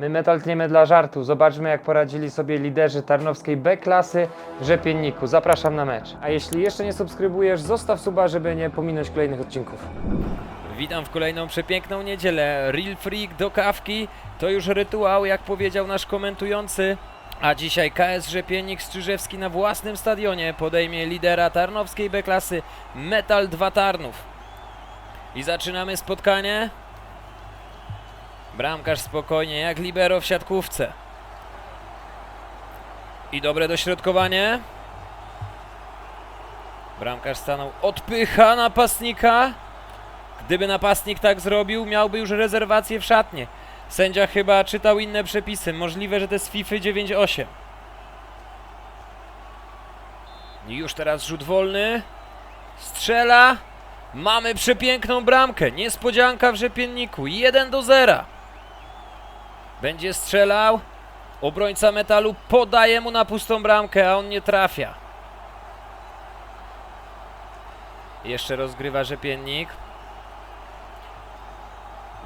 My metal tniemy dla żartu. Zobaczmy jak poradzili sobie liderzy tarnowskiej B klasy w Rzepienniku. Zapraszam na mecz. A jeśli jeszcze nie subskrybujesz, zostaw suba, żeby nie pominąć kolejnych odcinków. Witam w kolejną przepiękną niedzielę. Real Freak do kawki to już rytuał, jak powiedział nasz komentujący. A dzisiaj KS Rzepiennik Strzyżewski na własnym stadionie podejmie lidera tarnowskiej B-klasy Metal 2 Tarnów. I zaczynamy spotkanie. Bramkarz spokojnie, jak libero w siatkówce. I dobre dośrodkowanie. Bramkarz stanął, odpycha napastnika. Gdyby napastnik tak zrobił, miałby już rezerwację w szatnie. Sędzia chyba czytał inne przepisy. Możliwe, że to jest FIFA 9.8. I już teraz rzut wolny. Strzela. Mamy przepiękną bramkę. Niespodzianka w rzepienniku. 1 do 0. Będzie strzelał. Obrońca metalu podaje mu na pustą bramkę, a on nie trafia. Jeszcze rozgrywa rzepiennik.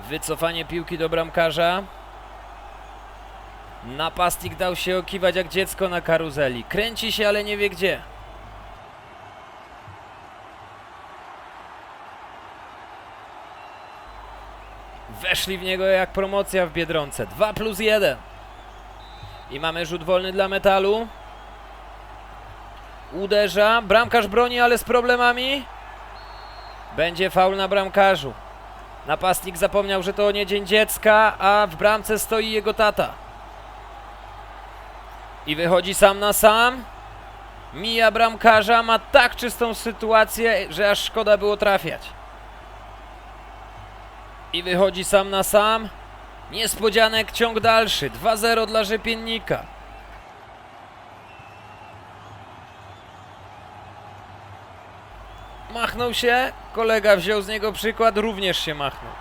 Wycofanie piłki do bramkarza. Napastnik dał się okiwać jak dziecko na karuzeli. Kręci się, ale nie wie gdzie. Weszli w niego jak promocja w Biedronce. 2 plus 1. I mamy rzut wolny dla metalu. Uderza. Bramkarz broni, ale z problemami. Będzie faul na bramkarzu. Napastnik zapomniał, że to nie dzień dziecka, a w bramce stoi jego tata. I wychodzi sam na sam. Mija bramkarza, ma tak czystą sytuację, że aż szkoda było trafiać. I wychodzi sam na sam. Niespodzianek, ciąg dalszy. 2-0 dla Rzepiennika. Machnął się, kolega wziął z niego przykład, również się machnął.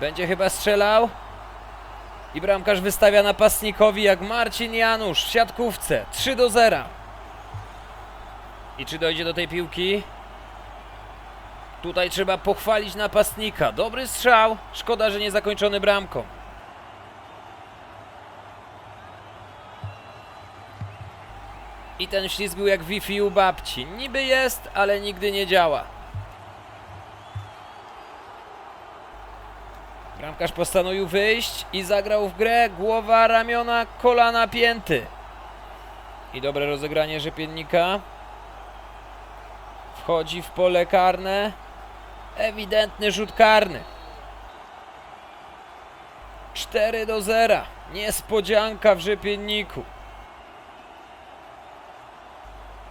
Będzie chyba strzelał. I bramkarz wystawia napastnikowi jak Marcin Janusz w siatkówce. 3 do 0. I czy dojdzie do tej piłki? Tutaj trzeba pochwalić napastnika. Dobry strzał. Szkoda, że nie zakończony bramką. I ten ślizg był jak Wi-Fi u babci. Niby jest, ale nigdy nie działa. Bramkarz postanowił wyjść i zagrał w grę głowa, ramiona, kolana, pięty. I dobre rozegranie rzepiennika. Wchodzi w pole karne. Ewidentny rzut karny. 4 do 0. Niespodzianka w rzepienniku.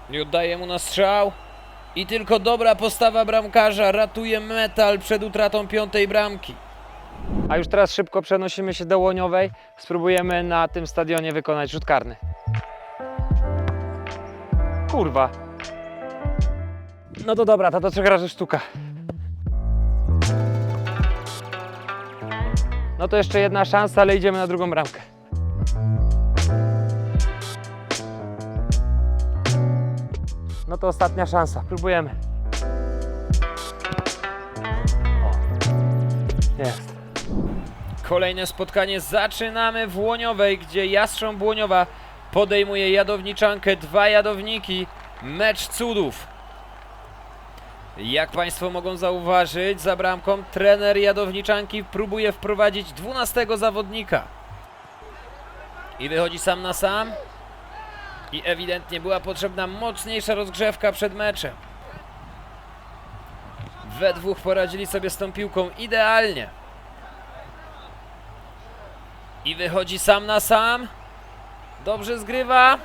Nie oddaje mu na strzał. I tylko dobra postawa bramkarza ratuje metal przed utratą piątej bramki. A już teraz szybko przenosimy się do Łoniowej. Spróbujemy na tym stadionie wykonać rzut karny. Kurwa. No to dobra, to, to trzech razy sztuka. No to jeszcze jedna szansa, ale idziemy na drugą bramkę. No to ostatnia szansa. Próbujemy. Jest. Kolejne spotkanie zaczynamy w Łoniowej, gdzie Jastrząb Łoniowa podejmuje jadowniczankę. Dwa jadowniki. Mecz cudów. Jak Państwo mogą zauważyć, za bramką trener jadowniczanki próbuje wprowadzić 12 zawodnika. I wychodzi sam na sam. I ewidentnie była potrzebna mocniejsza rozgrzewka przed meczem. We dwóch poradzili sobie z tą piłką idealnie. I wychodzi sam na sam. Dobrze zgrywa.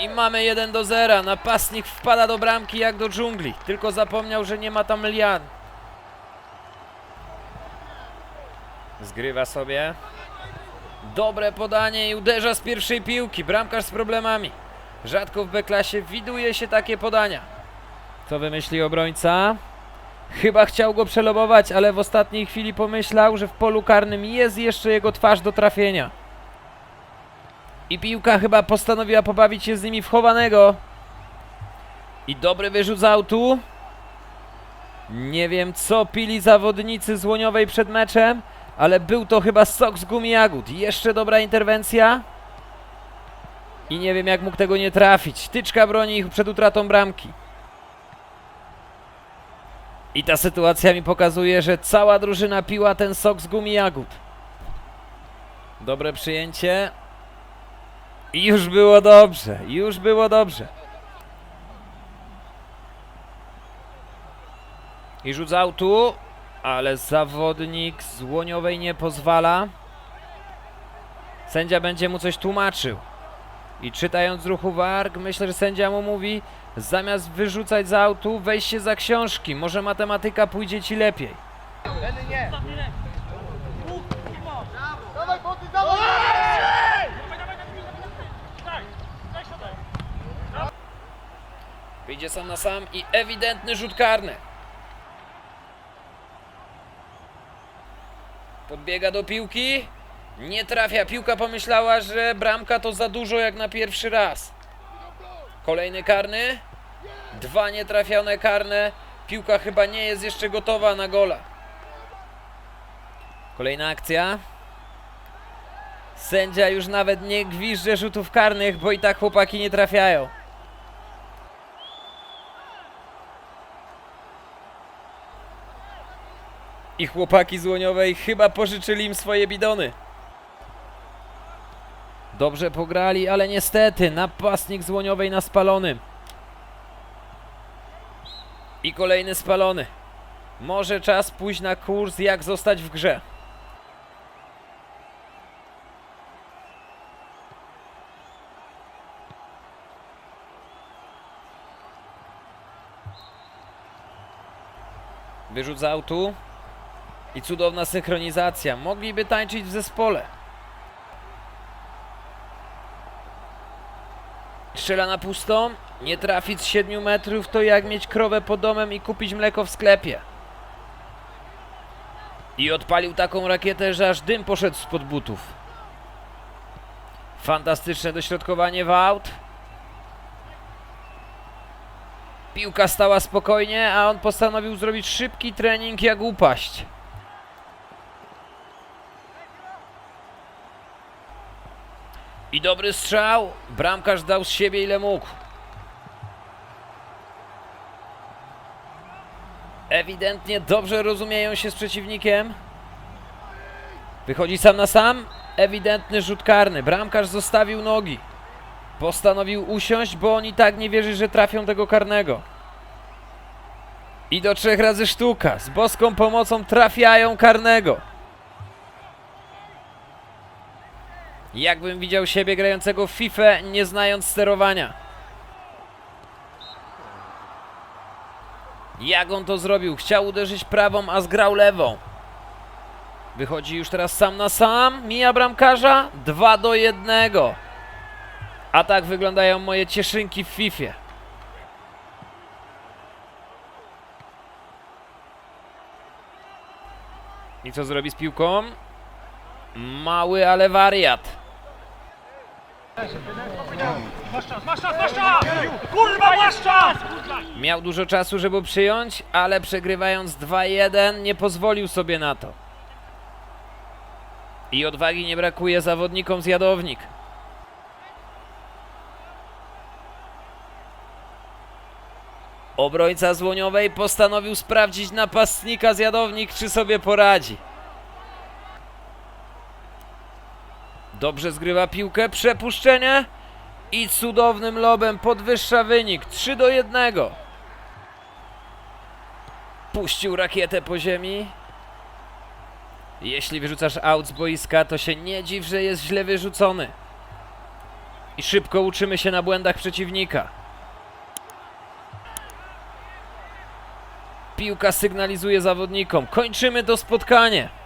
I mamy 1 do 0. Napastnik wpada do bramki jak do dżungli. Tylko zapomniał, że nie ma tam lian. Zgrywa sobie. Dobre podanie i uderza z pierwszej piłki. Bramkarz z problemami. Rzadko w B-klasie widuje się takie podania. Co wymyśli obrońca? Chyba chciał go przelobować, ale w ostatniej chwili pomyślał, że w polu karnym jest jeszcze jego twarz do trafienia. I piłka chyba postanowiła pobawić się z nimi w chowanego. I dobry wyrzut z autu. Nie wiem co pili zawodnicy z Łoniowej przed meczem, ale był to chyba sok z gumi jagód. Jeszcze dobra interwencja. I nie wiem jak mógł tego nie trafić. Tyczka broni ich przed utratą bramki. I ta sytuacja mi pokazuje, że cała drużyna piła ten sok z gumi jagód. Dobre przyjęcie. I już było dobrze, już było dobrze. I rzucał tu, ale zawodnik z Łoniowej nie pozwala. Sędzia będzie mu coś tłumaczył. I czytając z ruchu warg, myślę, że sędzia mu mówi, zamiast wyrzucać z autu, weź się za książki, może matematyka pójdzie ci lepiej. Wyjdzie sam na sam i ewidentny rzut karny. Podbiega do piłki. Nie trafia. Piłka pomyślała, że bramka to za dużo jak na pierwszy raz. Kolejny karny. Dwa nietrafione karne. Piłka chyba nie jest jeszcze gotowa na gola. Kolejna akcja. Sędzia już nawet nie gwizdże rzutów karnych, bo i tak chłopaki nie trafiają. I chłopaki z Łoniowej chyba pożyczyli im swoje bidony. Dobrze pograli, ale niestety napastnik z Łoniowej na spalonym. I kolejny spalony. Może czas pójść na kurs, jak zostać w grze. Wyrzut z autu. I cudowna synchronizacja. Mogliby tańczyć w zespole. Strzela na pustą. Nie trafić z 7 metrów to jak mieć krowę pod domem i kupić mleko w sklepie. I odpalił taką rakietę, że aż dym poszedł spod butów. Fantastyczne dośrodkowanie w. Piłka stała spokojnie, a on postanowił zrobić szybki trening jak upaść. I dobry strzał. Bramkarz dał z siebie ile mógł. Ewidentnie dobrze rozumieją się z przeciwnikiem. Wychodzi sam na sam. Ewidentny rzut karny. Bramkarz zostawił nogi. Postanowił usiąść, bo on i tak nie wierzy, że trafią tego karnego. I do trzech razy sztuka. Z boską pomocą trafiają karnego. Jakbym widział siebie grającego w FIFA, nie znając sterowania. Jak on to zrobił? Chciał uderzyć prawą, a zgrał lewą. Wychodzi już teraz sam na sam. Mija bramkarza. 2 do 1. A tak wyglądają moje cieszynki w FIFA. I co zrobi z piłką? Mały, ale wariat. Masz czas, masz czas, masz czas! Kurwa, masz czas! Miał dużo czasu, żeby przyjąć, ale przegrywając 2-1 nie pozwolił sobie na to. I odwagi nie brakuje zawodnikom z Jadownik. Obrońca z Łoniowej postanowił sprawdzić napastnika z Jadownik, czy sobie poradzi. Dobrze zgrywa piłkę, przepuszczenie i cudownym lobem podwyższa wynik 3 do 1. Puścił rakietę po ziemi. Jeśli wyrzucasz aut z boiska, to się nie dziw, że jest źle wyrzucony. I szybko uczymy się na błędach przeciwnika. Piłka sygnalizuje zawodnikom. Kończymy to spotkanie.